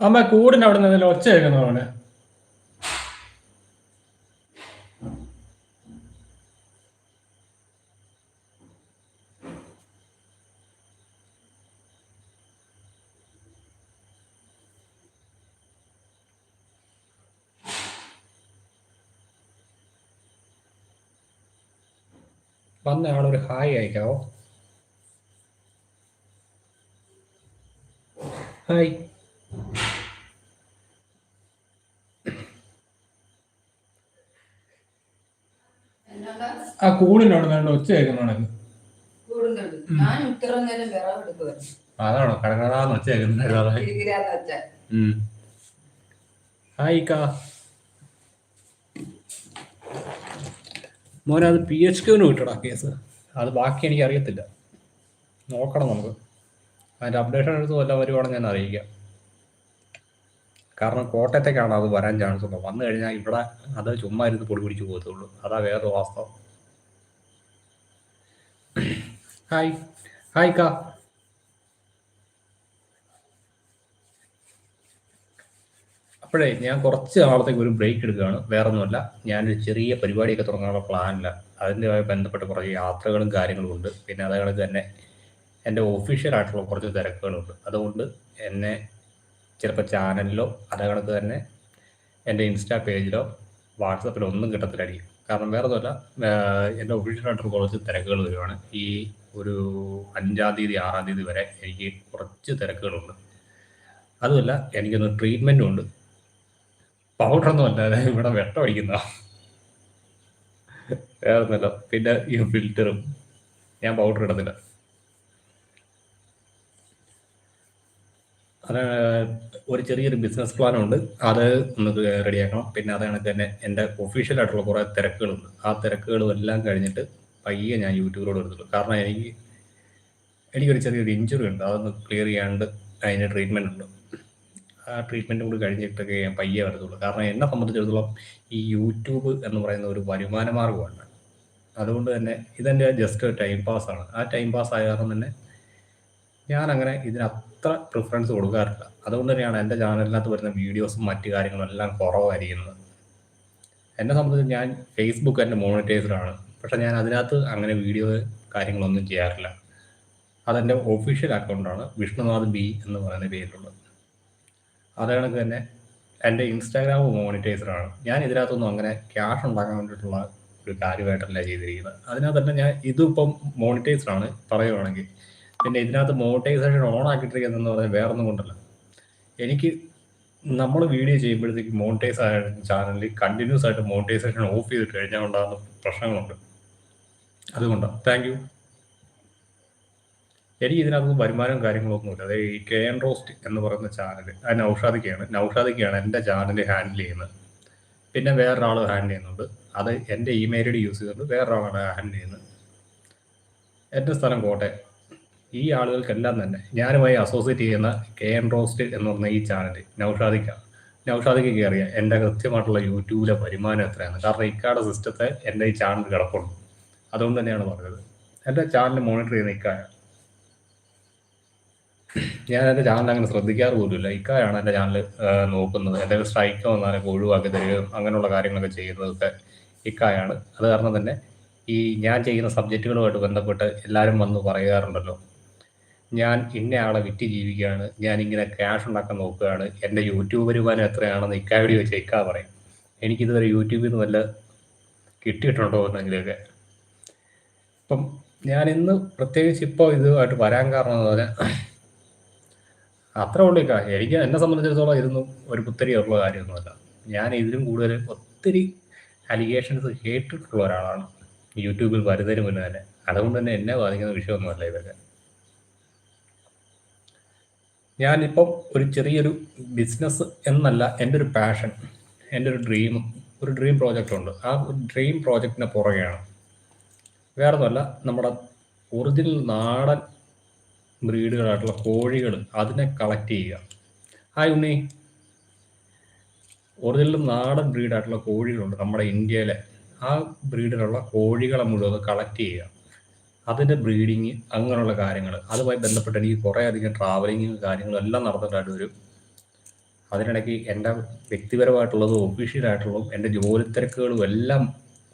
അമ്മ കൂടിന് അവിടെ നിന്ന് ഒച്ച കേൾക്കുന്നതാണ് വന്ന ആളൊരു ഹായ് അയക്കാവോ ഹായ്. ആ കൂടിന്റെ അവിടെ നിന്ന് ഒച്ച കേൾക്കുന്നു ഉണക്ക് ഞാൻ ഇത്ര നേരം വിറവെടുക്കുവായിരുന്നു അതാണോ? കടകടാന്ന് ഒച്ച വെച്ചാൽ ഹായ് കാ. മോനെ അത് പി എച്ച് ക്യൂന് കിട്ടടാ കേസ്. അത് ബാക്കി എനിക്ക് അറിയത്തില്ല. നോക്കണം നമുക്ക്. അതിന്റെ അപ്ഡേഷൻ എടുത്ത് വല്ല വരുവാണെങ്കിൽ ഞാൻ അറിയിക്കാം. കാരണം കോട്ടയത്തേക്കാണ് അത് വരാൻ ചാൻസ് ഉള്ളത്. വന്നു കഴിഞ്ഞാൽ ഇവിടെ അത് ചുമ്മാ ഇരുന്ന് പൊടി പിടിച്ച് പോകത്തുള്ളൂ. അതാ വേറെ വാസ്തവം. ഹായ്. ഹായ് കാ. അപ്പോഴേ ഞാൻ കുറച്ച് നാളത്തേക്ക് ഒരു ബ്രേക്ക് എടുക്കുകയാണ്. വേറെ ഒന്നുമല്ല ഞാനൊരു ചെറിയ പരിപാടിയൊക്കെ തുടങ്ങാനുള്ള പ്ലാനില്ല അതിന്റെതായി ബന്ധപ്പെട്ട് കുറേ യാത്രകളും കാര്യങ്ങളും ഉണ്ട്. പിന്നെ അതുകൊണ്ട് തന്നെ എന്റെ ഓഫീഷ്യൽ ആയിട്ടുള്ള കുറച്ച് തിരക്കുകളുണ്ട്. അതുകൊണ്ട് എന്നെ ചിലപ്പോൾ ചാനലിലോ അതേ കണക്ക് തന്നെ എന്റെ ഇൻസ്റ്റാ പേജിലോ വാട്സപ്പിലോ ഒന്നും കിട്ടത്തില്ലായിരിക്കും കാരണം വേറെ ഒന്നുമല്ല എന്റെ ഒഫീഷ്യലായിട്ടുള്ള കുറച്ച് തിരക്കുകൾ വരുവാണ്. ഈ ഒരു അഞ്ചാം തീയതി ആറാം തീയതി വരെ എനിക്ക് കുറച്ച് തിരക്കുകളുണ്ട്. അതുമല്ല എനിക്കൊന്ന് ട്രീറ്റ്മെന്റും ഉണ്ട്. പൗഡറൊന്നും അല്ല ഇവിടെ വെട്ടം അടിക്കുന്ന വേറെ ഒന്നുമല്ല പിന്നെ ഈ ഫിൽറ്ററും ഞാൻ പൗഡർ ഇടത്തില്ല അത് ഒരു ചെറിയൊരു ബിസിനസ് പ്ലാനും ഉണ്ട്. അത് ഒന്ന് റെഡിയാക്കണം പിന്നെ അത് കണക്ക് തന്നെ എന്റെ ഒഫീഷ്യലായിട്ടുള്ള കുറേ തിരക്കുകളുണ്ട്. ആ തിരക്കുകളും എല്ലാം കഴിഞ്ഞിട്ട് പയ്യെ ഞാൻ യൂട്യൂബിലോട് എടുത്തുള്ളൂ കാരണം എനിക്ക് എനിക്കൊരു ചെറിയൊരു ഇഞ്ചുറി ഉണ്ട്. അതൊന്ന് ക്ലിയർ ചെയ്യാണ്ട് അതിന്റെ ട്രീറ്റ്മെന്റ് ഉണ്ട്. ആ ട്രീറ്റ്മെന്റും കൂടി കഴിഞ്ഞിട്ടൊക്കെ ഞാൻ പയ്യെ വരത്തുള്ളൂ. കാരണം എന്നെ സംബന്ധിച്ചിടത്തോളം ഈ യൂട്യൂബ് എന്ന് പറയുന്ന ഒരു വരുമാന മാർഗമാണ് അതുകൊണ്ട് തന്നെ ഇതെന്റെ ജസ്റ്റ് ടൈം പാസ്സാണ് ആ ടൈം പാസ് ആയ കാരണം തന്നെ ഞാനങ്ങനെ ഇതിനത്ര പ്രിഫറൻസ് കൊടുക്കാറില്ല. അതുകൊണ്ട് തന്നെയാണ് എന്റെ ചാനലിനകത്ത് വരുന്ന വീഡിയോസും മറ്റു കാര്യങ്ങളും എല്ലാം കുറവായിരിക്കുന്നത്. എന്നെ സംബന്ധിച്ച് ഞാൻ ഫേസ്ബുക്ക് എന്റെ മോണിറ്റൈസറാണ് പക്ഷെ ഞാൻ അതിനകത്ത് അങ്ങനെ വീഡിയോ കാര്യങ്ങളൊന്നും ചെയ്യാറില്ല. അതെന്റെ ഒഫീഷ്യൽ അക്കൗണ്ടാണ് വിഷ്ണുനാഥ് ബി എന്ന് പറയുന്ന പേരിലുള്ളത്. അതേ കണക്ക് തന്നെ എന്റെ ഇൻസ്റ്റാഗ്രാം മോണിറ്റൈസറാണ് ഞാൻ ഇതിനകത്തൊന്നും അങ്ങനെ ക്യാഷ് ഉണ്ടാക്കാൻ വേണ്ടിയിട്ടുള്ള ഒരു കാര്യമായിട്ടല്ല ചെയ്തിരിക്കുന്നത്. അതിനകത്ത് തന്നെ ഞാൻ ഇതിപ്പം മോണിറ്റൈസറാണ് പറയുവാണെങ്കിൽ. പിന്നെ ഇതിനകത്ത് മോണിറ്റൈസേഷൻ ഓൺ ആക്കിയിട്ടിരിക്കുന്നതെന്ന് പറഞ്ഞാൽ വേറെ ഒന്നും കൊണ്ടല്ല. എനിക്ക് നമ്മൾ വീഡിയോ ചെയ്യുമ്പോഴത്തേക്ക് മോണിറ്റൈസ് ആയ ചാനലിൽ കണ്ടിന്യൂസ് ആയിട്ട് മോണിറ്റൈസേഷൻ ഓഫ് ചെയ്തിട്ട് കഴിഞ്ഞാൽ ഉണ്ടാകുന്ന പ്രശ്നങ്ങളുണ്ട്. അതുകൊണ്ടാണ് താങ്ക് യു എനിക്ക് ഇതിനകത്ത് വരുമാനവും കാര്യങ്ങളൊന്നുമില്ല അതായത് ഈ കെ എൻ റോസ്റ്റ് എന്ന് പറയുന്ന ചാനൽ അത് നൗഷാദിക്കയാണ്. നൗഷാദിക്കയാണ് എന്റെ ചാനൽ ഹാൻഡിൽ ചെയ്യുന്നത്. പിന്നെ വേറൊരാൾ ഹാൻഡിൽ ചെയ്യുന്നുണ്ട്. അത് എന്റെ ഇമെയിൽ ഐ ഡി യൂസ് ചെയ്തുകൊണ്ട് വേറൊരാളാണ് ഹാൻഡിൽ ചെയ്യുന്നത്. എന്റെ സ്ഥലം കോട്ടയം. ഈ ആളുകൾക്കെല്ലാം തന്നെ ഞാനുമായി അസോസിയേറ്റ് ചെയ്യുന്ന കെ എൻ റോസ്റ്റ് എന്ന് പറഞ്ഞ ഈ ചാനൽ നൗഷാദിക്ക. നൗഷാദിക്കൊക്കെ അറിയാം എന്റെ കൃത്യമായിട്ടുള്ള യൂട്യൂബിലെ വരുമാനം എത്രയാണ് കാരണം ഇക്കാടെ സിസ്റ്റത്തെ എന്റെ ഈ ചാനൽ കിടപ്പുണ്ട്. അതുകൊണ്ട് തന്നെയാണ് പറഞ്ഞത്. എന്റെ ചാനൽ മോണിറ്റർ ചെയ്യുന്ന ഇക്കായ ഞാൻ എന്റെ ചാനൽ അങ്ങനെ ശ്രദ്ധിക്കാറ് പോലുമില്ല. ഇക്കായാണ് എന്റെ ചാനൽ നോക്കുന്നത്. എന്തെങ്കിലും സ്ട്രൈക്ക് വന്നാലൊക്കെ ഒഴിവാക്കി തരികയും അങ്ങനെയുള്ള കാര്യങ്ങളൊക്കെ ചെയ്യുന്നതൊക്കെ ഇക്കായാണ്. അത് കാരണം തന്നെ ഈ ഞാൻ ചെയ്യുന്ന സബ്ജക്റ്റുകളുമായിട്ട് ബന്ധപ്പെട്ട് എല്ലാവരും വന്ന് പറയാറുണ്ടല്ലോ. ഞാൻ ഇന്നയാളെ വിറ്റ് ജീവിക്കുകയാണ്. ഞാൻ ഇങ്ങനെ ക്യാഷ് ഉണ്ടാക്കാൻ നോക്കുകയാണ്. എന്റെ യൂട്യൂബ് വരുമാനം എത്രയാണെന്ന് ഇക്കായോട് ചോദിച്ചാൽ ഇക്കാ പറയും. എനിക്കിതുവരെ യൂട്യൂബിൽ നിന്ന് വല്ല കിട്ടിയിട്ടുണ്ടോ എന്നെങ്കിലുമൊക്കെ ഇപ്പം ഞാൻ ഇന്ന് പ്രത്യേകിച്ച് ഇപ്പോൾ ഇതുമായിട്ട് വരാൻ കാരണം എന്ന് പറഞ്ഞാൽ അത്ര ഉള്ളൂ എനിക്ക് എന്നെ സംബന്ധിച്ചിടത്തോളം ഇതൊന്നും ഒരു പുത്തരിയുള്ള കാര്യമൊന്നുമല്ല. ഞാൻ ഇതിലും കൂടുതൽ ഒത്തിരി അലിഗേഷൻസ് കേട്ടിട്ടുള്ള ഒരാളാണ്. യൂട്യൂബിൽ വരുന്നതിന് മുന്നേ തന്നെ. അതുകൊണ്ട് തന്നെ എന്നെ ബാധിക്കുന്ന വിഷയമൊന്നുമല്ല ഇതൊക്കെ. ഞാനിപ്പം ഒരു ചെറിയൊരു ബിസിനസ് എന്നല്ല എന്റെ ഒരു പാഷൻ എന്റെ ഒരു ഡ്രീം ഒരു ഡ്രീം പ്രോജക്റ്റ് ഉണ്ട്. ആ ഡ്രീം പ്രോജക്റ്റിന് പുറകെയാണ് വേറെ ഒന്നുമല്ല നമ്മുടെ ഒറിജിനൽ നാടൻ ബ്രീഡുകളായിട്ടുള്ള കോഴികൾ അതിനെ കളക്ട് ചെയ്യുക. ഹായ് ഉണ്ണി. ഒറിജിനൽ നാടൻ ബ്രീഡായിട്ടുള്ള കോഴികളുണ്ട് നമ്മുടെ ഇന്ത്യയിലെ. ആ ബ്രീഡിലുള്ള കോഴികളെ മുഴുവൻ കളക്ട് ചെയ്യുക. അതിന്റെ ബ്രീഡിങ് അങ്ങനെയുള്ള കാര്യങ്ങൾ. അതുമായി ബന്ധപ്പെട്ട് എനിക്ക് കുറേ അധികം ട്രാവലിങ്ങും കാര്യങ്ങളും എല്ലാം നടന്നിട്ടായിട്ട് വരും അതിനിടയ്ക്ക് എന്റെ വ്യക്തിപരമായിട്ടുള്ളതും ഒഫീഷ്യലായിട്ടുള്ളതും എന്റെ ജോലി തിരക്കുകളും എല്ലാം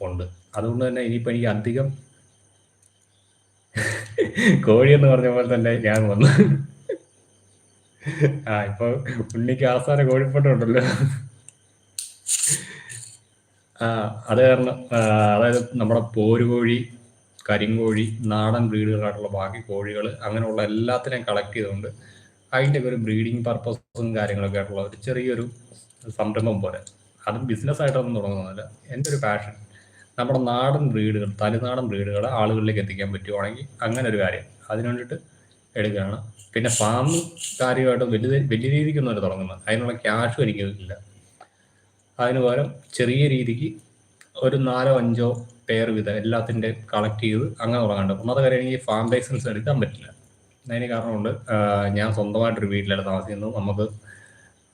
ഉണ്ട്. അതുകൊണ്ട് തന്നെ ഇനിയിപ്പോൾ എനിക്ക് അധികം കോഴി എന്ന് പറഞ്ഞ പോലെ തന്നെ ഞാൻ വന്നു. ആ ഇപ്പൊ ഉണ്ണിക്ക് ആസാന കോഴിപ്പട്ടം ഉണ്ടല്ലോ. ആ അത് കാരണം അതായത് നമ്മുടെ പോരുകോഴി കരിങ്കോഴി നാടൻ ബ്രീഡുകളായിട്ടുള്ള ബാക്കി കോഴികൾ അങ്ങനെയുള്ള എല്ലാത്തിനെയും കളക്ട് ചെയ്തുകൊണ്ട് അതിന്റെ ഒരു ബ്രീഡിങ് പർപ്പസും കാര്യങ്ങളൊക്കെ ആയിട്ടുള്ള ഒരു ചെറിയൊരു സംരംഭം പോലെ. അതും ബിസിനസ് ആയിട്ടൊന്നും തുടങ്ങുന്നതല്ല. എന്റെ ഒരു പാഷൻ നമ്മുടെ നാടൻ ബ്രീഡുകൾ തനിനാടൻ ബ്രീഡുകൾ ആളുകളിലേക്ക് എത്തിക്കാൻ പറ്റുവാണെങ്കിൽ അങ്ങനെ ഒരു കാര്യം. അതിന് വേണ്ടിയിട്ട് എടുക്കുകയാണ്. പിന്നെ ഫാം കാര്യമായിട്ട് വലിയ വലിയ രീതിക്കൊന്നും അല്ല തുടങ്ങുന്നത്. അതിനുള്ള ക്യാഷും എനിക്ക് ഇല്ല. അതിന് പകരം ചെറിയ രീതിക്ക് ഒരു നാലോ അഞ്ചോ പേർ വീതം എല്ലാത്തിന്റെ കളക്ട് ചെയ്ത് അങ്ങനെ തുടങ്ങാണ്ട് ഒന്നാമത്തെ കാര്യം എനിക്ക് ഫാം ലൈസൻസ് എടുക്കാൻ പറ്റില്ല. അതിന് കാരണമുണ്ട് ഞാൻ സ്വന്തമായിട്ടൊരു വീട്ടിലാണ് താമസിക്കുന്നത്. നമുക്ക്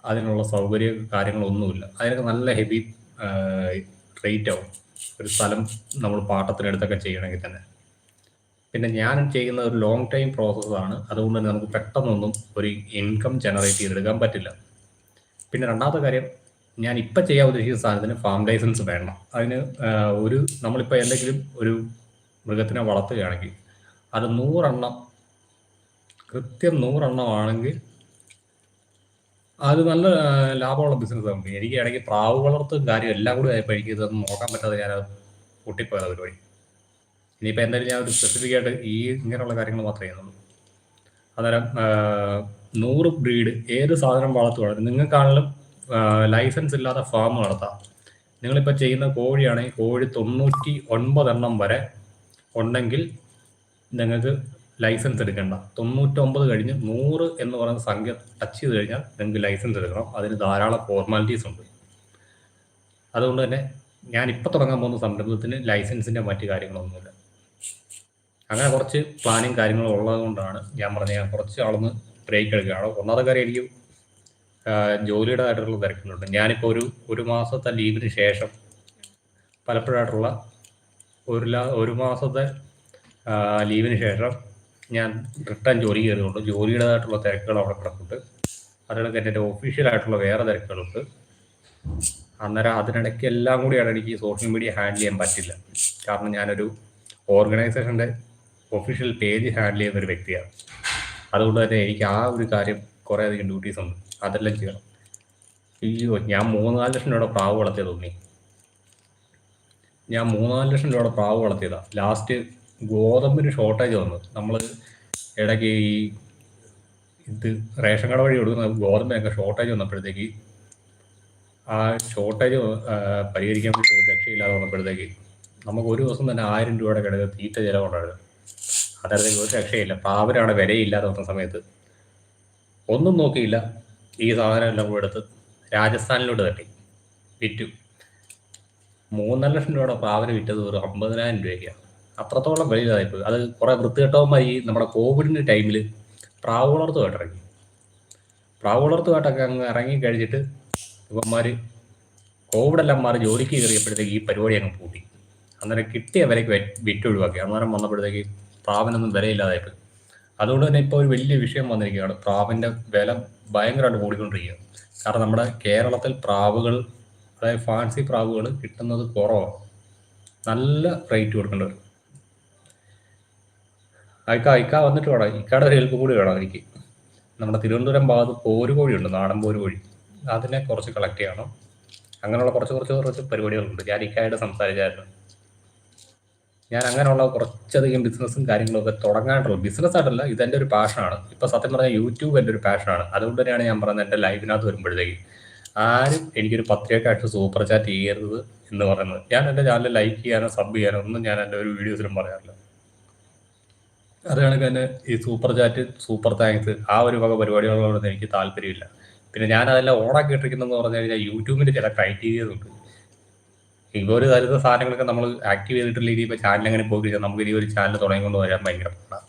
അതിനുള്ള സൗകര്യ കാര്യങ്ങളൊന്നുമില്ല. അതിനൊക്കെ നല്ല ഹെവി റേറ്റ് ആവും. ഒരു സ്ഥലം നമ്മൾ പാട്ടത്തിനെടുത്തൊക്കെ ചെയ്യണമെങ്കിൽ തന്നെ. പിന്നെ ഞാൻ ചെയ്യുന്ന ഒരു ലോങ് ടൈം പ്രോസസ്സാണ് അതുകൊണ്ട് തന്നെ നമുക്ക് പെട്ടെന്നൊന്നും ഒരു ഇൻകം ജനറേറ്റ് ചെയ്തെടുക്കാൻ പറ്റില്ല. പിന്നെ രണ്ടാമത്തെ കാര്യം ഞാൻ ഇപ്പം ചെയ്യാൻ ഉദ്ദേശിക്കുന്ന സാധനത്തിന് ഫാം ലൈസൻസ് വേണം. അതിന് ഒരു നമ്മളിപ്പോൾ എന്തെങ്കിലും ഒരു മൃഗത്തിനെ വളർത്തുകയാണെങ്കിൽ അത് നൂറെണ്ണം കൃത്യം നൂറെണ്ണം ആണെങ്കിൽ അത് നല്ല ലാഭമുള്ള ബിസിനസ് ആണ്. എനിക്ക് ഇടയ്ക്ക് പ്രാവ് വളർത്തും കാര്യം എല്ലാം കൂടി ആയപ്പോൾ എനിക്ക് ഇതൊന്നും നോക്കാൻ പറ്റാതെ ഞാൻ പൊട്ടിപ്പോയത് വഴി. ഇനിയിപ്പോൾ എന്തായാലും ഞാൻ ഒരു സ്പെസിഫിക് ആയിട്ട് ഈ ഇങ്ങനെയുള്ള കാര്യങ്ങൾ മാത്രമേ ചെയ്യുന്നുള്ളൂ. അന്നേരം നൂറ് ബ്രീഡ് ഏത് സാധനം വളർത്തുകയാണ് നിങ്ങൾക്കാണെങ്കിലും ലൈസൻസ് ഇല്ലാത്ത ഫാം നടത്താം. നിങ്ങളിപ്പോൾ ചെയ്യുന്ന കോഴിയാണെങ്കിൽ കോഴി തൊണ്ണൂറ്റി ഒൻപതെണ്ണം വരെ ഉണ്ടെങ്കിൽ നിങ്ങൾക്ക് ലൈസൻസ് എടുക്കേണ്ട. തൊണ്ണൂറ്റൊമ്പത് കഴിഞ്ഞ് നൂറ് എന്ന് പറയുന്ന സംഖ്യ ടച്ച് ചെയ്ത് കഴിഞ്ഞാൽ നിങ്ങൾക്ക് ലൈസൻസ് എടുക്കണം. അതിന് ധാരാളം ഫോർമാലിറ്റീസ് ഉണ്ട്. അതുകൊണ്ട് തന്നെ ഞാൻ ഇപ്പോൾ തുടങ്ങാൻ പോകുന്ന സംരംഭത്തിന് ലൈസൻസിന്റെ മറ്റു കാര്യങ്ങളൊന്നുമില്ല. അങ്ങനെ കുറച്ച് പ്ലാനിങ് കാര്യങ്ങളും ഉള്ളതുകൊണ്ടാണ് ഞാൻ പറഞ്ഞത് ഞാൻ കുറച്ച് ആളൊന്ന് ബ്രേക്ക് എടുക്കുകയാണ്. ഒന്നാമത്തെ കാര്യം എനിക്ക് ജോലിയുടേതായിട്ടുള്ള തിരക്കുന്നുണ്ട് ഞാനിപ്പോൾ ഒരു ഒരു മാസത്തെ ലീവിന് ശേഷം പലപ്പോഴായിട്ടുള്ള ഒരു ഒരു മാസത്തെ ലീവിന് ശേഷം ഞാൻ റിട്ടേൺ ജോലി കയറിയുണ്ട് ജോലിയുടേതായിട്ടുള്ള തിരക്കുകൾ അവിടെ കിടക്കുന്നുണ്ട് അതിനിടയ്ക്ക് എന്റെ ഒഫീഷ്യലായിട്ടുള്ള വേറെ തിരക്കുകളുണ്ട്. അന്നേരം അതിനിടയ്ക്ക് എല്ലാം കൂടിയാണ് എനിക്ക് സോഷ്യൽ മീഡിയ ഹാൻഡിൽ ചെയ്യാൻ പറ്റില്ല. കാരണം ഞാനൊരു ഓർഗനൈസേഷന്റെ ഒഫീഷ്യൽ പേജ് ഹാൻഡിൽ ചെയ്യുന്ന ഒരു വ്യക്തിയാണ്. അതുകൊണ്ട് തന്നെ എനിക്ക് ആ ഒരു കാര്യം കുറേ അധികം ഡ്യൂട്ടീസ് ഉണ്ട്. അതെല്ലാം ചെയ്യണം. അയ്യോ ഞാൻ മൂന്നാൽ ലക്ഷം രൂപയുടെ പ്രാവ് വളർത്തിയത് തോന്നി ഞാൻ മൂന്നാൽ ലക്ഷം രൂപയുടെ പ്രാവ് വളർത്തിയതാണ് ലാസ്റ്റ് ഗോതമ്പിന് ഷോർട്ടേജ് വന്നു. നമ്മൾ ഇടയ്ക്ക് ഈ ഇത് റേഷൻ കട വഴി കൊടുക്കുന്ന ഗോതമ്പിനൊക്കെ ഷോർട്ടേജ് വന്നപ്പോഴത്തേക്ക് ആ ഷോർട്ടേജ് പരിഹരിക്കാൻ വേണ്ടി ഒരു രക്ഷയില്ലാതെ വന്നപ്പോഴത്തേക്ക് നമുക്ക് ഒരു ദിവസം തന്നെ ആയിരം രൂപയുടെ കിടക്ക് തീറ്റ ചിലവുണ്ടായിരുന്നു. അതായത് ഒരു രക്ഷയില്ല. പ്രാവിനാണ് വിലയില്ലാതെ വന്ന സമയത്ത് ഒന്നും നോക്കിയില്ല. ഈ സാധനം എല്ലാം കൂടെ എടുത്ത് രാജസ്ഥാനിലോട്ട് തട്ടി. വിറ്റു. മൂന്നര ലക്ഷം രൂപയുടെ പാവന വിറ്റത് ഒരു അമ്പതിനായിരം രൂപയ്ക്കാണ് അത്രത്തോളം വലിയതായിപ്പോയി അത് കുറേ വൃത്തികെട്ടവന്മാർ ഈ നമ്മുടെ കോവിഡിന്റെ ടൈമിൽ പ്രാവ് വളർത്തുമായിട്ട് ഇറങ്ങി. പ്രാവ് വളർത്തുമായിട്ടൊക്കെ അങ്ങ് ഇറങ്ങി കഴിച്ചിട്ട് ഇവന്മാർ കോവിഡെല്ലാം മാറി ജോലിക്ക് കയറിയപ്പോഴത്തേക്ക് ഈ പരിപാടി അങ്ങ് പൂട്ടി. അന്നേരം കിട്ടിയ വിലയ്ക്ക് വിറ്റൊഴിവാക്കി അന്നേരം വന്നപ്പോഴത്തേക്ക് പ്രാവിനൊന്നും വിലയില്ലാതായിപ്പോയി. അതുകൊണ്ട് തന്നെ ഇപ്പോൾ ഒരു വലിയ വിഷയം വന്നിരിക്കുകയാണ് പ്രാവിന്റെ വില ഭയങ്കരമായിട്ട് കൂടിക്കൊണ്ടിരിക്കുകയാണ്. കാരണം നമ്മുടെ കേരളത്തിൽ പ്രാവുകൾ അതായത് ഫാൻസി പ്രാവുകൾ കിട്ടുന്നത് കുറവാണ്. നല്ല റേറ്റ് കൊടുക്കേണ്ടി വരും ഇക്ക ഇക്ക വന്നിട്ട് വേണം. ഇക്കയുടെ ഒരു ഹെൽപ്പ് കൂടി വേണം എനിക്ക്. നമ്മുടെ തിരുവനന്തപുരം ഭാഗത്ത് പോരുകോഴിയുണ്ട് നാടൻ പോരുകോഴി അതിനെ കുറച്ച് കളക്ട് ചെയ്യണം. അങ്ങനെയുള്ള കുറച്ച് കുറച്ച് കുറച്ച് പരിപാടികളുണ്ട്. ഞാൻ ഇക്കായിട്ട് സംസാരിച്ചായിരുന്നു. ഞാൻ അങ്ങനെയുള്ള കുറച്ചധികം ബിസിനസ്സും കാര്യങ്ങളൊക്കെ തുടങ്ങാനുള്ള. ബിസിനസ് ആയിട്ടല്ല ഇതെന്റെ ഒരു പാഷനാണ് ഇപ്പൊ സത്യം പറഞ്ഞാൽ യൂട്യൂബ് എന്റെ ഒരു പാഷനാണ് അതുകൊണ്ട് തന്നെയാണ് ഞാൻ പറയുന്നത് എന്റെ ലൈവിനകത്ത് വരുമ്പോഴത്തേക്ക് ആരും എനിക്കൊരു പത്രയൊക്കെ സൂപ്പർ ചാറ്റ് ചെയ്യരുത് എന്ന് പറയുന്നത്. ഞാൻ എന്റെ ചാനൽ ലൈക്ക് ചെയ്യാനോ സബ് ചെയ്യാനോ ഒന്നും ഞാൻ എന്റെ ഒരു വീഡിയോസിലും പറയാറില്ല. അത് തന്നെ ഈ സൂപ്പർ ചാറ്റ് സൂപ്പർ താങ്ക്സ് ആ ഒരു വക പരിപാടികളോടൊന്നും എനിക്ക് താല്പര്യമില്ല. പിന്നെ ഞാൻ അതെല്ലാം ഓണാക്കി ഇട്ടിരിക്കുന്നതെന്ന് പറഞ്ഞു കഴിഞ്ഞാൽ യൂട്യൂബിന്റെ ചില ക്രൈറ്റീരിയസ് ഉണ്ട്. ഇപ്പോൾ ഒരു തരുന്ന സാധനങ്ങളൊക്കെ നമ്മൾ ആക്റ്റീവ് ചെയ്തിട്ടുള്ള ഇനി ഇപ്പോൾ ചാനൽ അങ്ങനെ പോയി കഴിഞ്ഞാൽ നമുക്ക് ഇനി ഒരു ചാനൽ തുടങ്ങിക്കൊണ്ട് വരാൻ ഭയങ്കര പാടാണ്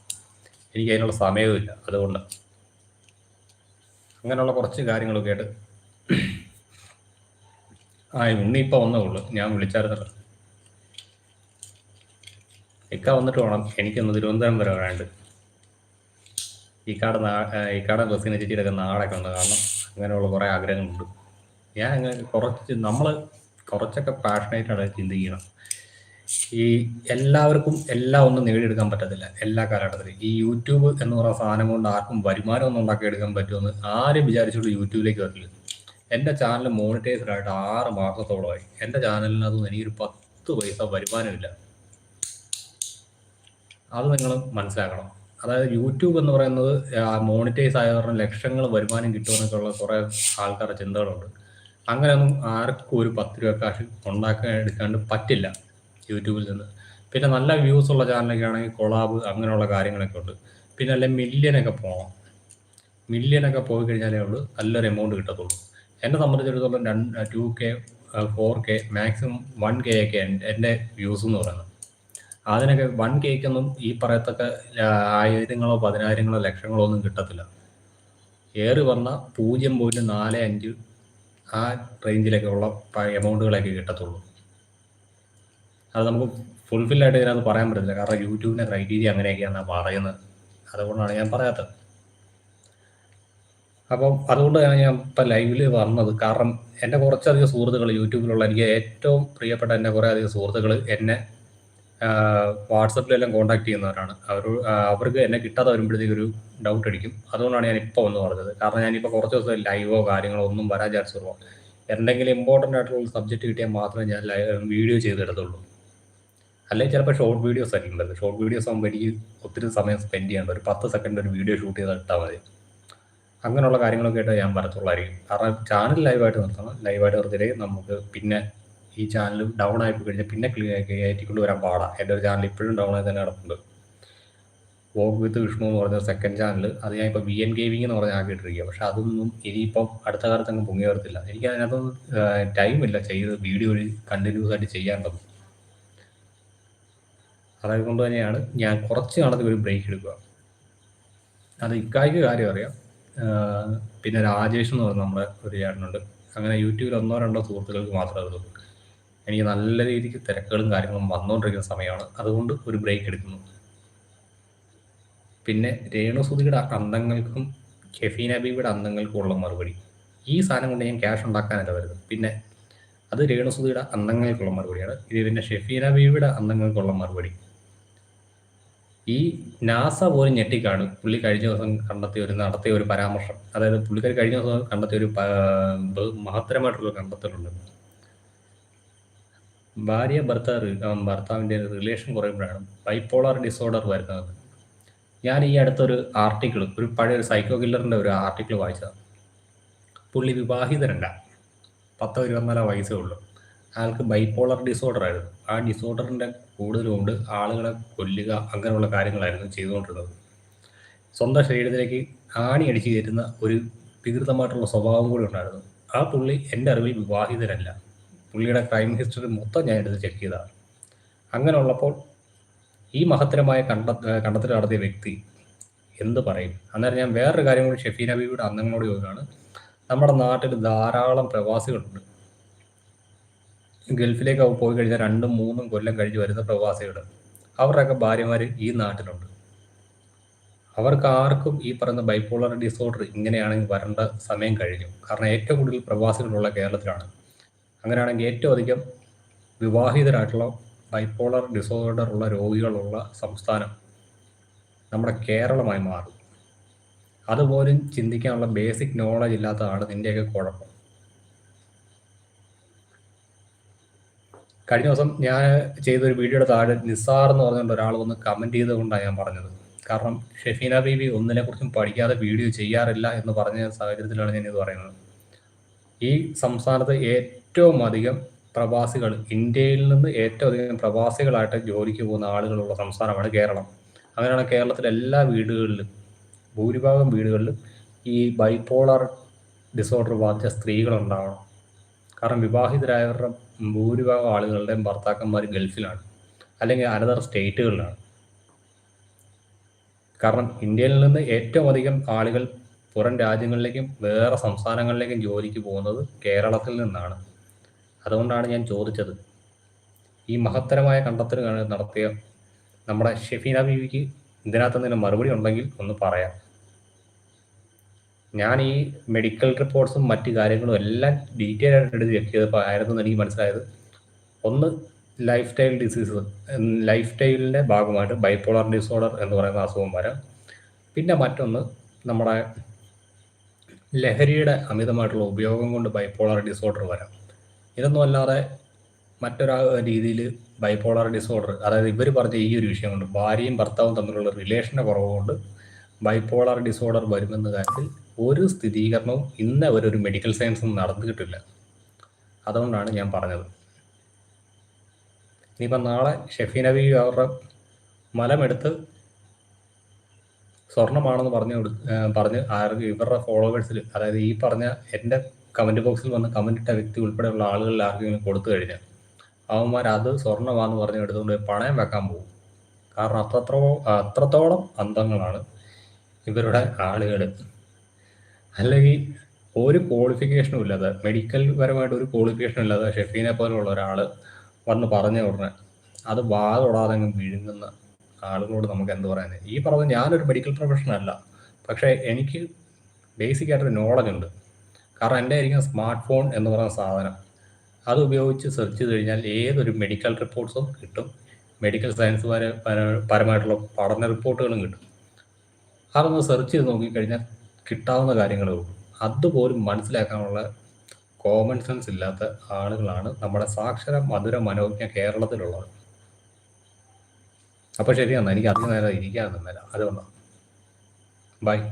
എനിക്ക് അതിനുള്ള സമയവുമില്ല അതുകൊണ്ട്. അങ്ങനെയുള്ള കുറച്ച് കാര്യങ്ങളൊക്കെ ആയിട്ട്. ആ ഉണ്ണി ഇപ്പോൾ വന്നേ ഉള്ളൂ. ഞാൻ വിളിച്ചായിരുന്നല്ലോ. ഇക്ക വന്നിട്ട് വേണം എനിക്കൊന്ന് തിരുവനന്തപുരം വരെ വരാണ്ട് ഇക്കാടെ നാ ഇക്കാടെ ബസ്സിനെ ചേച്ചിയുടെ നാടൊക്കെ ഉണ്ട്. കാരണം അങ്ങനെയുള്ള കുറേ ആഗ്രഹങ്ങളുണ്ട്. ഞാൻ അങ്ങനെ കുറച്ച് നമ്മൾ കുറച്ചൊക്കെ പാഷനേറ്റാണ് ചിന്തിക്കണം. ഈ എല്ലാവർക്കും എല്ലാം ഒന്നും നേടിയെടുക്കാൻ പറ്റത്തില്ല. എല്ലാ കാലഘട്ടത്തിലും. ഈ യൂട്യൂബ് എന്ന് പറയുന്ന സാധനം കൊണ്ട് ആർക്കും വരുമാനം ഒന്നും ഉണ്ടാക്കിയെടുക്കാൻ പറ്റുമെന്ന് ആരും വിചാരിച്ചുകൊണ്ട് യൂട്യൂബിലേക്ക് വരില്ല എന്റെ ചാനൽ മോണിറ്റൈസ്ഡ് ആറ് മാസത്തോളമായി. എന്റെ ചാനലിനകത്തൊന്നും എനിക്കൊരു പത്ത് പൈസ വരുമാനമില്ല. അത് നിങ്ങൾ മനസ്സിലാക്കണം. അതായത് യൂട്യൂബ് എന്ന് പറയുന്നത് മോണിറ്റൈസ് ആയ കാരണം ലക്ഷങ്ങൾ വരുമാനം കിട്ടുമെന്നൊക്കെ ഉള്ള കുറേ ആൾക്കാരുടെ ചിന്തകളുണ്ട്. അങ്ങനെയൊന്നും ആർക്കും ഒരു പത്ത് രൂപ കാശ് ഉണ്ടാക്കാൻ എടുക്കാണ്ട് പറ്റില്ല യൂട്യൂബിൽ നിന്ന്. പിന്നെ നല്ല വ്യൂസ് ഉള്ള ചാനലൊക്കെ ആണെങ്കിൽ കൊളാബ് അങ്ങനെയുള്ള കാര്യങ്ങളൊക്കെ ഉണ്ട്. പിന്നെ അല്ലെ മില്യനൊക്കെ പോകണം മില്യനൊക്കെ പോയി കഴിഞ്ഞാലേ ഉള്ളൂ നല്ലൊരു എമൗണ്ട് കിട്ടത്തുള്ളൂ. എന്നെ സംബന്ധിച്ചിടത്തോളം രണ്ട് two K four K maximum one K ഒക്കെ എന്റെ വ്യൂസ് എന്ന് പറയുന്നത്. അതിനൊക്കെ വൺ കേക്കൊന്നും ഈ പറയത്തക്ക ആയിരങ്ങളോ പതിനായിരങ്ങളോ ലക്ഷങ്ങളോ ഒന്നും കിട്ടത്തില്ല. ഏറി വന്ന പൂജ്യം പോയിന്റ് നാല് അഞ്ച് ആ റേഞ്ചിലൊക്കെ ഉള്ള എമൗണ്ടുകളൊക്കെ കിട്ടത്തുള്ളൂ. അത് നമുക്ക് ഫുൾഫിൽ ആയിട്ട് ഇതിനകത്ത് പറയാൻ പറ്റത്തില്ല. കാരണം യൂട്യൂബിന്റെ ക്രൈറ്റീരിയ അങ്ങനെയൊക്കെയാണ് പറയുന്നത്. അതുകൊണ്ടാണ് ഞാൻ പറയാത്തത്. അപ്പം അതുകൊണ്ടാണ് ഞാൻ ഇപ്പം ലൈവിൽ വന്നത്. കാരണം എന്റെ കുറച്ചധികം സുഹൃത്തുക്കൾ യൂട്യൂബിലുള്ള എനിക്ക് ഏറ്റവും പ്രിയപ്പെട്ട എന്റെ കുറേ അധികം സുഹൃത്തുക്കൾ എന്നെ വാട്സപ്പിലെല്ലാം കോൺടാക്ട് ചെയ്യുന്നവരാണ്. അവർ അവർക്ക് എന്നെ കിട്ടാതെ വരുമ്പോഴത്തേക്ക് ഒരു ഡൗട്ട് അടിക്കും. അതുകൊണ്ടാണ് ഞാൻ ഇപ്പോൾ വന്ന് പറഞ്ഞത്. കാരണം ഞാനിപ്പോൾ കുറച്ച് ദിവസം ലൈവോ കാര്യങ്ങളോ ഒന്നും വരാൻ ചാൻസ് കുറവാണ് എന്തെങ്കിലും ഇമ്പോർട്ടന്റ് ആയിട്ടുള്ള സബ്ജക്റ്റ് കിട്ടിയാൽ മാത്രമേ ഞാൻ വീഡിയോ ചെയ്തെടുത്തുള്ളൂ. അല്ലെങ്കിൽ ചിലപ്പോൾ ഷോർട്ട് വീഡിയോസ് ആയിരിക്കും വരുന്നത്. ഷോർട്ട് വീഡിയോസ് ആകുമ്പോൾ എനിക്ക് ഒത്തിരി സമയം സ്പെൻഡ് ചെയ്യേണ്ട ഒരു പത്ത് സെക്കൻഡ് ഒരു വീഡിയോ ഷൂട്ട് ചെയ്താൽ ഇട്ടാൽ മതി. അങ്ങനെയുള്ള കാര്യങ്ങളൊക്കെ ആയിട്ട് ഞാൻ വരത്തുള്ളായിരിക്കും. കാരണം ചാനൽ ലൈവായിട്ട് നിർത്തണം. ലൈവായിട്ട് നിർത്തിയില്ലേ നമുക്ക് പിന്നെ ഈ ചാനൽ ഡൗൺ ആയി പോയി കഴിഞ്ഞാൽ പിന്നെ കയറ്റിക്കൊണ്ട് വരാൻ പാടാം. എന്റെ ഒരു ചാനൽ ഇപ്പോഴും ഡൗൺ ആയി തന്നെ കിടപ്പുണ്ട് വോക്ക് വിത്ത് വിഷ്ണു എന്ന് പറഞ്ഞ സെക്കൻഡ് ചാനൽ അത് ഞാൻ ഇപ്പോൾ വി എൻ ഗെയിമിംഗ് എന്ന് പറഞ്ഞാൽ ആക്കിയിട്ടിരിക്കുക പക്ഷെ അതൊന്നും ഇനിയിപ്പം അടുത്ത കാലത്ത് അങ്ങ് പൊങ്ങി വരത്തില്ല. എനിക്ക് അതിനകത്തൊന്നും ടൈമില്ല ചെയ്ത് വീഡിയോ ഒരു കണ്ടിന്യൂസ് ആയിട്ട് ചെയ്യാനുള്ളത്. അതുകൊണ്ട് തന്നെയാണ് ഞാൻ കുറച്ച് നാളത്തെ ഒരു ബ്രേക്ക് എടുക്കുക. അത് ഇക്കായ്ക്ക് കാര്യം അറിയാം. പിന്നെ രാജേഷ് എന്ന് പറഞ്ഞ നമ്മുടെ ഒരു ചേട്ടനുണ്ട്. അങ്ങനെ യൂട്യൂബിൽ ഒന്നോ രണ്ടോ സുഹൃത്തുക്കൾക്ക് മാത്രമേ അറിയുള്ളൂ എനിക്ക് നല്ല രീതിക്ക് തിരക്കുകളും കാര്യങ്ങളും വന്നുകൊണ്ടിരിക്കുന്ന സമയമാണ്. അതുകൊണ്ട് ഒരു ബ്രേക്ക് എടുക്കുന്നു. പിന്നെ രേണുസുതിയുടെ അന്തങ്ങൾക്കും ഷെഫീന അബീബിയുടെ അന്തങ്ങൾക്കും ഉള്ള മറുപടി. ഈ സാധനം കൊണ്ട് ഞാൻ ക്യാഷ് ഉണ്ടാക്കാനല്ല വരുന്നത്. പിന്നെ അത് രേണുസുതിയുടെ അന്തങ്ങൾക്കുള്ള മറുപടിയാണ്. ഇത് പിന്നെ ഷെഫീന അബീബിയുടെ അന്തങ്ങൾക്കുള്ള മറുപടി. ഈ നാസ പോലും ഞെട്ടിക്കാണ്. പുള്ളി കഴിഞ്ഞ ദിവസം കണ്ടെത്തിയ ഒരു നടത്തിയ ഒരു പരാമർശം. അതായത് പുള്ളിക്കാർ കഴിഞ്ഞ ദിവസം കണ്ടെത്തിയ ഒരു മഹത്തരമായിട്ടുള്ള കണ്ടെത്തലുണ്ട്. ഭാര്യ ഭർത്താവ് ഭർത്താവിന്റെ റിലേഷൻ കുറയുമ്പോഴാണ് ബൈപോളാർ ഡിസോർഡർ വരുന്നത്. ഞാൻ ഈ അടുത്തൊരു ആർട്ടിക്കിൾ ഒരു പഴയ ഒരു സൈക്കോ കില്ലറിന്റെ ഒരു ആർട്ടിക്കിൾ വായിച്ചതാണ്. പുള്ളി വിവാഹിതരല്ല. പത്തോ ഇരുപത്തിനാലോ വയസ്സേ ഉള്ളൂ. അയാൾക്ക് ബൈപ്പോളർ ഡിസോർഡർ ആയിരുന്നു. ആ ഡിസോർഡറിന്റെ കൂടുതലും കൊണ്ട് ആളുകളെ കൊല്ലുക അങ്ങനെയുള്ള കാര്യങ്ങളായിരുന്നു ചെയ്തുകൊണ്ടിരുന്നത്. സ്വന്തം ശരീരത്തിലേക്ക് ആണി അടിച്ചു കയറ്റുന്ന ഒരു വികൃതമായിട്ടുള്ള സ്വഭാവം കൂടി ഉണ്ടായിരുന്നു. ആ പുള്ളി എന്റെ അറിവിൽ വിവാഹിതരല്ല. പുള്ളിയുടെ ക്രൈം ഹിസ്റ്ററി മൊത്തം ഞാൻ എടുത്ത് ചെക്ക് ചെയ്തതാണ് അങ്ങനെ ഉള്ളപ്പോൾ ഈ മഹത്തരമായ കണ്ട കണ്ടെത്തൽ നടത്തിയ വ്യക്തി എന്ത് പറയും? അന്നേരം ഞാൻ വേറൊരു കാര്യം കൂടി ഷെഫീൻ ബീവിയുടെ അന്നങ്ങളോട് ചോദിക്കുകയാണ്. നമ്മുടെ നാട്ടിൽ ധാരാളം പ്രവാസികളുണ്ട്. ഗൾഫിലേക്ക് പോയി കഴിഞ്ഞാൽ രണ്ടും മൂന്നും കൊല്ലം കഴിഞ്ഞ് വരുന്ന പ്രവാസികൾ. അവരുടെയൊക്കെ ഭാര്യമാർ ഈ നാട്ടിലുണ്ട്. അവർക്ക് ആർക്കും ഈ പറയുന്ന ബൈപ്പോളർ ഡിസോർഡർ ഇങ്ങനെയാണെങ്കിൽ വരേണ്ട സമയം കഴിഞ്ഞു. കാരണം ഏറ്റവും കൂടുതൽ പ്രവാസികളുള്ള കേരളത്തിലാണ്. അങ്ങനെയാണെങ്കിൽ ഏറ്റവും അധികം വിവാഹിതരായിട്ടുള്ള ബൈപ്പോളർ ഡിസോർഡർ ഉള്ള രോഗികളുള്ള സംസ്ഥാനം നമ്മുടെ കേരളമായി മാറും. അതുപോലും ചിന്തിക്കാനുള്ള ബേസിക് നോളജ് ഇല്ലാത്തതാണ് നിന്റെയൊക്കെ കുഴപ്പം. കഴിഞ്ഞ ദിവസം ഞാൻ ചെയ്തൊരു വീഡിയോയുടെ താഴെ നിസാർ എന്ന് പറഞ്ഞുകൊണ്ട് ഒരാൾ വന്ന് കമന്റ് ചെയ്തുകൊണ്ടാണ് ഞാൻ പറഞ്ഞത്. കാരണം ഷെഫീന ബീബി ഒന്നിനെക്കുറിച്ചും പഠിക്കാതെ വീഡിയോ ചെയ്യാറില്ല എന്ന് പറഞ്ഞ സാഹചര്യത്തിലാണ് ഞാൻ ഇത് പറയുന്നത്. ഈ സംസ്ഥാനത്ത് ഏറ്റവും അധികം പ്രവാസികൾ ഇന്ത്യയിൽ നിന്ന് ഏറ്റവും അധികം പ്രവാസികളായിട്ട് ജോലിക്ക് പോകുന്ന ആളുകളുള്ള സംസ്ഥാനമാണ് കേരളം. അങ്ങനെയാണ് കേരളത്തിലെ എല്ലാ വീടുകളിലും ഭൂരിഭാഗം വീടുകളിലും ഈ ബൈപ്പോളർ ഡിസോർഡർ ബാധിച്ച സ്ത്രീകളുണ്ടാവണം കാരണം വിവാഹിതരായവരുടെ ഭൂരിഭാഗം ആളുകളുടെയും ഭർത്താക്കന്മാർ ഗൾഫിലാണ് അല്ലെങ്കിൽ അനദർ സ്റ്റേറ്റുകളിലാണ്. കാരണം ഇന്ത്യയിൽ നിന്ന് ഏറ്റവും അധികം ആളുകൾ പുറം രാജ്യങ്ങളിലേക്കും വേറെ സംസ്ഥാനങ്ങളിലേക്കും ജോലിക്ക് പോകുന്നത് കേരളത്തിൽ നിന്നാണ്. അതുകൊണ്ടാണ് ഞാൻ ചോദിച്ചത്. ഈ മഹത്തരമായ കണ്ടെത്തൽ നടത്തിയ നമ്മുടെ ഷെഫീന ബീവിക്ക് ഇതിനകത്ത് നിന്ന് മറുപടി ഉണ്ടെങ്കിൽ ഒന്ന് പറയാം. ഞാൻ ഈ മെഡിക്കൽ റിപ്പോർട്ട്സും മറ്റു കാര്യങ്ങളും എല്ലാം ഡീറ്റെയിൽ ആയിട്ട് എടുത്ത് ചെക്ക് ചെയ്തപ്പോൾ ആയിരുന്നു എനിക്ക് മനസ്സിലായത്. ഒന്ന് ലൈഫ് സ്റ്റൈൽ ഡിസീസ് ലൈഫ് സ്റ്റൈലിന്റെ ഭാഗമായിട്ട് ബൈപ്പോളർ ഡിസോർഡർ എന്ന് പറയുന്ന അസുഖം വരാം. പിന്നെ മറ്റൊന്ന് നമ്മുടെ ലഹരിയുടെ അമിതമായിട്ടുള്ള ഉപയോഗം കൊണ്ട് ബൈപ്പോളർ ഡിസോർഡർ വരാം. ഇതൊന്നും അല്ലാതെ മറ്റൊരു രീതിയിൽ ബൈപോളാർ ഡിസോർഡർ അതായത് ഇവർ പറഞ്ഞ ഈ ഒരു വിഷയം കൊണ്ട് ഭാര്യയും ഭർത്താവും തമ്മിലുള്ള റിലേഷന്റെ കുറവ് കൊണ്ട് ബൈപ്പോളർ ഡിസോർഡർ വരുമെന്ന കാര്യത്തിൽ ഒരു സ്ഥിരീകരണവും ഇന്ന് ഒരു മെഡിക്കൽ സയൻസും നടന്നിട്ടില്ല. അതുകൊണ്ടാണ് ഞാൻ പറഞ്ഞത്. ഇനിയിപ്പം നാളെ ഷെഫി നബി അവരുടെ മലമെടുത്ത് സ്വർണമാണെന്ന് പറഞ്ഞു പറഞ്ഞ് ആർക്ക് ഇവരുടെ ഫോളോവേഴ്സിൽ അതായത് ഈ പറഞ്ഞ എന്റെ കമന്റ് ബോക്സിൽ വന്ന് കമന്റ് ഇട്ട വ്യക്തി ഉൾപ്പെടെയുള്ള ആളുകളിൽ ആർക്കെങ്കിലും കൊടുത്തു കഴിഞ്ഞാൽ അവന്മാർ അത് സ്വർണമാണെന്ന് പറഞ്ഞ് എടുത്തുകൊണ്ട് പണയം വെക്കാൻ പോകും. കാരണം അത്രത്രോ അത്രത്തോളം അന്തങ്ങളാണ് ഇവരുടെ ആളുകൾ അല്ലെങ്കിൽ ഒരു ക്വാളിഫിക്കേഷനും ഇല്ലാതെ മെഡിക്കൽ പരമായിട്ട് ഒരു ക്വാളിഫിക്കേഷനും ഇല്ലാതെ ഷെഫീനെ പോലെയുള്ള ഒരാൾ വന്ന് പറഞ്ഞ ഉടനെ അത് വാതൊടാതെ അങ്ങ് വിഴുങ്ങുന്ന ആളുകളോട് നമുക്ക് എന്ത് പറയാൻ ഈ പറഞ്ഞ ഞാനൊരു മെഡിക്കൽ പ്രൊഫഷണൽ അല്ല. പക്ഷേ എനിക്ക് ബേസിക് ആയിട്ടൊരു നോളജ് ഉണ്ട്. കാരണം എന്റെ ആയിരിക്കും സ്മാർട്ട് ഫോൺ എന്ന് പറയുന്ന സാധനം. അത് ഉപയോഗിച്ച് സെർച്ച് ചെയ്ത് കഴിഞ്ഞാൽ ഏതൊരു മെഡിക്കൽ റിപ്പോർട്ട്സും കിട്ടും. മെഡിക്കൽ സയൻസ് പര പര- പരമായിട്ടുള്ള പഠന റിപ്പോർട്ടുകളും കിട്ടും. അതൊന്ന് സെർച്ച് ചെയ്ത് നോക്കിക്കഴിഞ്ഞാൽ കിട്ടാവുന്ന കാര്യങ്ങളേ ഉള്ളൂ. അതുപോലും മനസ്സിലാക്കാനുള്ള കോമൺ സെൻസ് ഇല്ലാത്ത ആളുകളാണ് നമ്മുടെ സാക്ഷര മധുര മനോജ്ഞ കേരളത്തിലുള്ളത്. അപ്പോൾ ശരിയാണ് എനിക്ക് അധികം നേരം ഇരിക്കാൻ നിന്നില്ല അതുകൊണ്ടാണ് ബൈ